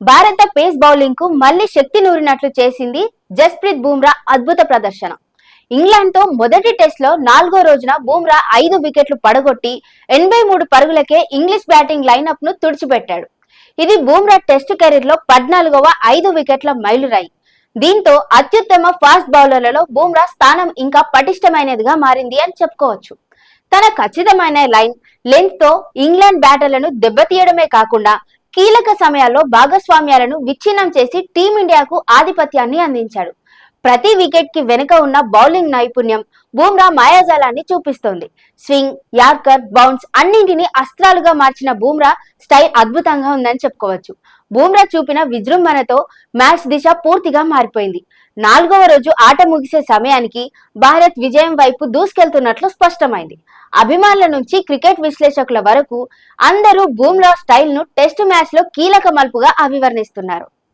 భారత పేస్ బౌలింగ్కు మళ్ళీ శక్తి నూరినట్లు చేసింది జస్ప్రీత్ బూమ్రా అద్భుత ప్రదర్శన. ఇంగ్లాండ్తో మొదటి టెస్ట్లో నాలుగో రోజున బూమ్రా ఐదు వికెట్లు పడగొట్టి ఎనభై మూడు పరుగులకే ఇంగ్లీష్ బ్యాటింగ్ లైనప్ను తుడిచిపెట్టాడు. ఇది బూమ్రా టెస్ట్ కెరీర్లో పద్నాలుగవ ఐదు వికెట్ల మైలురాయి. దీంతో అత్యుత్తమ ఫాస్ట్ బౌలర్లలో బూమ్రా స్థానం ఇంకా పటిష్టమైనదిగా మారింది అని చెప్పుకోవచ్చు. తన ఖచ్చితమైన లైన్ లెంత్తో ఇంగ్లాండ్ బ్యాటర్లను దెబ్బతీయడమే కాకుండా కీలక సమయాల్లో భాగస్వామ్యాలను విచ్ఛిన్నం చేసి టీమిండియాకు ఆధిపత్యాన్ని అందించాడు. ప్రతి వికెట్కి వెనుక ఉన్న బౌలింగ్ నైపుణ్యం బూమ్రా మాయాజాలాన్ని చూపిస్తోంది. స్వింగ్ యార్కర్ బౌన్స్ అన్నింటినీ అస్త్రాలుగా మార్చిన బూమ్రా స్టైల్ అద్భుతంగా ఉందని చెప్పుకోవచ్చు. బూమ్రా చూపిన విజృంభణతో మ్యాచ్ దిశ పూర్తిగా మారిపోయింది. నాలుగవ రోజు ఆట ముగిసే సమయానికి భారత్ విజయం వైపు దూసుకెళ్తున్నట్లు స్పష్టమైంది. అభిమానుల నుంచి క్రికెట్ విశ్లేషకుల వరకు అందరూ బూమ్రా స్టైల్ను టెస్ట్ మ్యాచ్లో కీలక మలుపుగా అభివర్ణిస్తున్నారు.